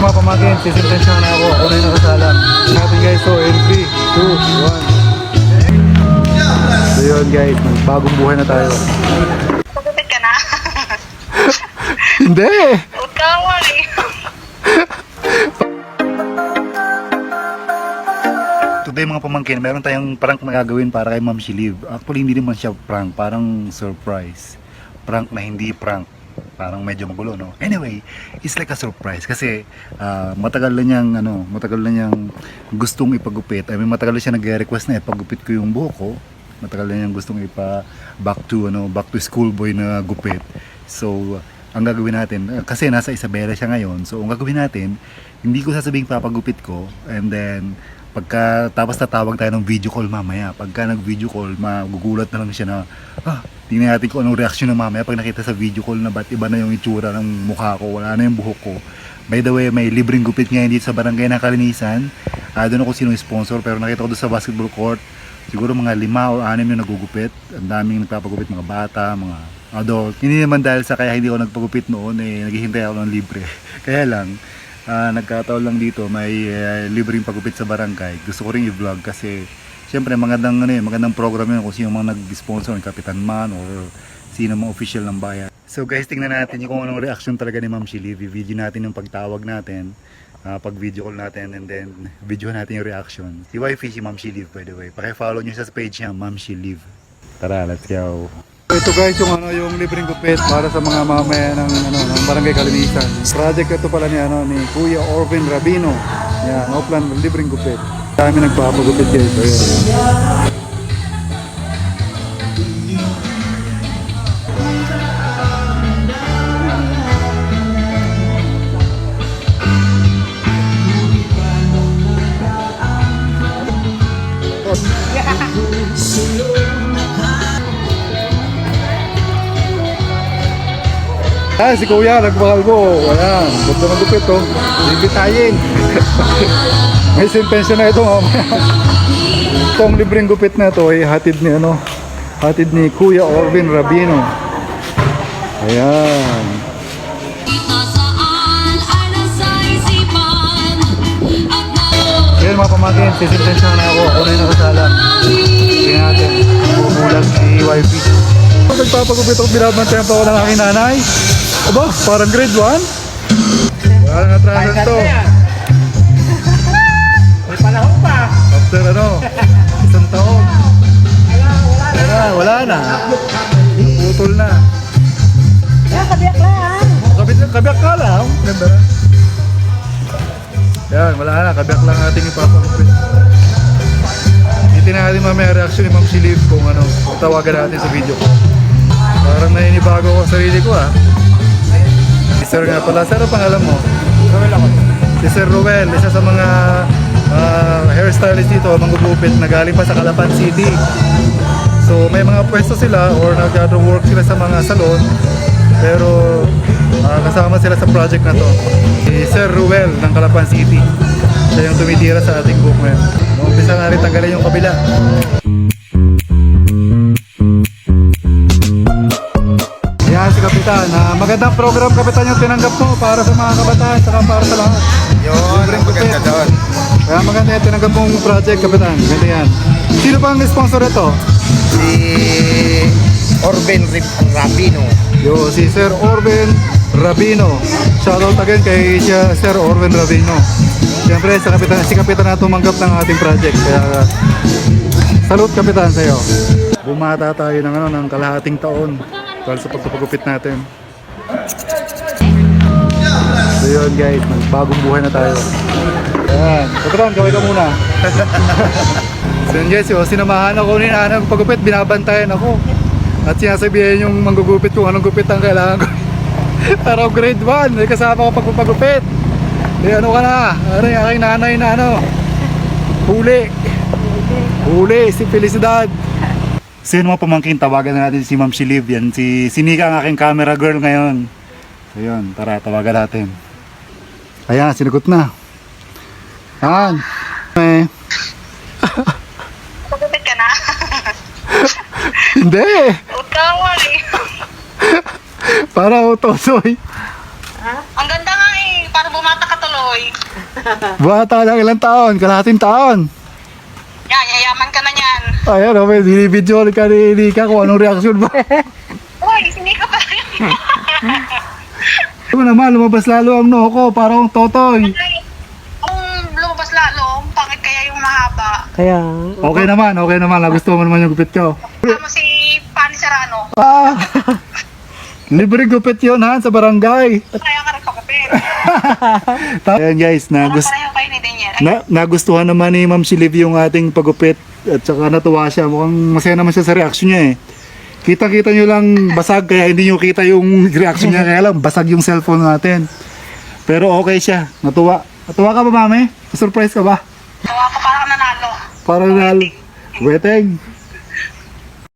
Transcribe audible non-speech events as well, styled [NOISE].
Mga pamangkin, sisintensyon na ako. Ako na yung nakasala. Natin guys, so in 3, 2, 1. So yun guys, bagong buhay na tayo. Pagupit ka na. [LAUGHS] Hindi! Huwag ka worry. Today mga pamangkin, meron tayong prank na gagawin para kay Ma'am Shiliv. Actually, hindi naman siya prank, parang surprise. Prank na hindi prank. Parang medyo magulo, no? Anyway, it's like a surprise kasi ah, matagal na niyang, ano, matagal na niyang gustong ipagupit. I mean, matagal na siya nag-request na ipagupit ko yung buhok ko. Matagal na niyang gustong ipa back to, ano, back to schoolboy na gupit. So, ang gagawin natin, eh, kasi nasa Isabela siya ngayon, so ang gagawin natin, hindi ko sasabing papagupit ko, and then, pagka tapos tatawag tayo ng video call mamaya, pagka nag-video call, magugulat na lang siya na, ah, tingnan natin kung anong reaksyon ng mamaya pag nakita sa video call na ba't iba na yung itsura ng mukha ko, wala na yung buhok ko. By the way, may libreng gupit ngayon dito sa barangay ng Kalinisan. Ah, doon ako sino sponsor, pero nakita ko doon sa basketball court, siguro mga lima o anim yung nagugupit. Ang daming nagpapagupit, mga bata, mga adult. Hindi naman dahil sa kaya hindi ako nagpagupit noon, eh, naghihintay ako ng libre. [LAUGHS] kaya lang, ah, nagkataon lang dito, may eh, libreng pagupit sa barangay. Gusto ko rin i-vlog kasi, syempre, magandang, ano, magandang program yun kung sino mga nag-sponsor, Kapitan Man or sino mga official ng bayan. So guys, tingnan natin yung kung anong reaction talaga ni Ma'am Shilly. Video natin yung pagtawag natin, ah, pag video call natin, and then video natin yung reaction. Si Wifey, si Ma'am Shilly, by the way. Paki-follow nyo sa page niya, Ma'am Shilly. Tara, let's go. Ito guys, yung ano yung libreng gupit para sa mga mamaya ng ano ng Barangay Kalinisan. Project ito pala ni ano ni Kuya Orvin Rabino. Yan, Oplan libreng gupit. Kami nagpapagupit guys. So, yan. Ah, si Kuya, nagmahal mo. Ayan, ganda ng gupit oh. Bibitayin. [LAUGHS] May sentensya na ito mamaya. [LAUGHS] Itong libreng gupit na ito ay hatid ni ano, hatid ni Kuya Orvin Rabino. Ayan. Ayan mga pamangkin, sisintensya na ako. Ako na yung nakasala. Tingnan natin. Bumulag si YP. Nagpapagupit ako, binabantayan pa ako ng aking nanay. Aba, parang grade 1? Wala na atrasan to. Kabiyak lang. Kabit kabiyak ka lang. Na. Yan, wala na. Kabiyak lang ating ipapagupit. Hindi natin mamaya reaction ni Ma'am Silip kung ano, tawagan natin sa video ko. Parang naninibago ko sa sarili ko ah. Si Sir nga pala. Sir, ang pangalan mo? Gawin ako. Si Sir Ruel, isa sa mga ah, hairstylist dito, manggugupit na galing pa sa Calapan City. So may mga pwesto sila or nag-work sila sa mga salon pero ah, kasama sila sa project na to. Si Sir Ruel ng Calapan City. Siya yung tumitira sa ating book ngayon. Umpisa na rin tanggalin yung kabila. Yan si Kapitan. Ah, magandang program Kapitan yung tinanggap mo para sa mga kabataan saka para sa lahat. Yun, ang maganda doon. Kaya maganda yung tinanggap mong project Kapitan. Ganda yan. Sino pa ang sponsor ito? Si Orben Rabino. Yo, si Sir Orben Rabino. Shoutout again kay siya, Sir Orben Rabino. Siyempre, sa kapitan, si Kapitan na tumanggap ng ating project. Kaya, salute Kapitan sa'yo. Bumata tayo ng, ano, ng kalahating taon dahil sa pagpapagupit natin. So yun guys, magbagong buhay na tayo. Ayan, Kapitan, gawin ka muna. [LAUGHS] so yun guys, yung sinamahan ako ni Nanang pagupit, binabantayan ako. At sinasabihin yung manggugupit kung anong gupit ang kailangan ko. [LAUGHS] Pero grade 1, may kasama ko pagpapagupit. Eh ano ka na? Ano yung aking nanay na ano? Huli. Huli, si Felicidad. So yun mga pamangkin, tawagan na natin si Ma'am Shiliv. Yan, si Sinika ang aking camera girl ngayon. So yun, tara, tawagan natin. Ayan, sinagot na. Yan. Eh, Pagupit ka na. [LAUGHS] hindi. Huwag ka worry. Para utosoy. Ang ganda nga eh. Para bumata ka tuloy. [LAUGHS] Bata lang ilang taon, kalahating taon. Yan, yayaman ka na yan. Ayan, oh, may binibidyo ka ni Nika kung anong reaksyon ba. [LAUGHS] Uy, hindi ka pa rin. Ano naman, lumabas lalo ang noo ko, parang totoy. Kung lumabas lalo, pangit kaya yung mahaba. Kaya, Okay naman, okay naman, nagustuhan mo naman yung gupit ko. Tama si Serrano. Ah! [LAUGHS] Libre gupit yun ha, sa barangay. Kaya ka rin kakapit. Ayan guys, nagus pareho kayo ni Daniel. Ay, na, nagustuhan naman ni Ma'am Shiliv yung ating pagupit at saka natuwa siya. Mukhang masaya naman siya sa reaction niya eh. Kita-kita nyo lang basag kaya hindi nyo kita yung [LAUGHS] reaction niya kaya lang basag yung cellphone natin. Pero okay siya, natuwa. Natuwa ka ba mami? Surprise ka ba? tawa ko parang nanalo. Parang nal... Weteng.